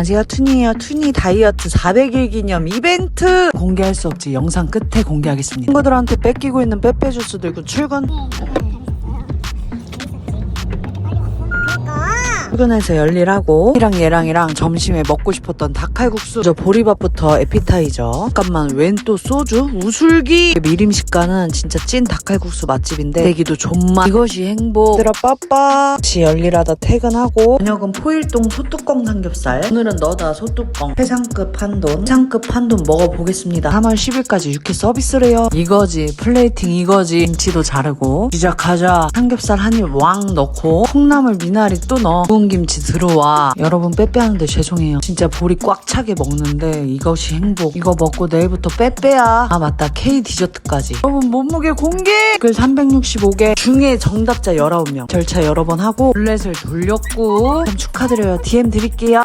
안녕하세요 투니에요 투니 다이어트 400일 기념 이벤트! 공개할 수 없지. 영상 끝에 공개하겠습니다. 친구들한테 뺏기고 있는 빼빼 주스도 있고 출근 출근해서 열일하고 얘랑 얘랑이랑 점심에 먹고 싶었던 닭칼국수. 저 보리밥부터 에피타이저. 잠깐만 웬 또 소주? 우술기! 미림식가는 진짜 찐 닭칼국수 맛집인데 대기도 존맛. 이것이 행복. 얘들아 빠빠. 같이 열일하다 퇴근하고 저녁은 포일동 소뚜껑 삼겹살. 오늘은 너다 소뚜껑. 최상급 한돈. 최상급 한돈 먹어보겠습니다. 3월 10일까지 육회 서비스래요. 이거지. 플레이팅 이거지. 김치도 자르고. 시작하자. 삼겹살 한 입 왕 넣고 콩나물 미나리 또 넣어 구운 김치 들어와. 여러분 빼빼하는데 죄송해요. 진짜 볼이 꽉 차게 먹는데 이것이 행복. 이거 먹고 내일부터 빼빼야. 아 맞다. K 디저트까지. 여러분 몸무게 공개! 댓글 365개. 중에 정답자 19명. 절차 여러 번 하고 룰렛을 돌렸고. 참 축하드려요. DM 드릴게요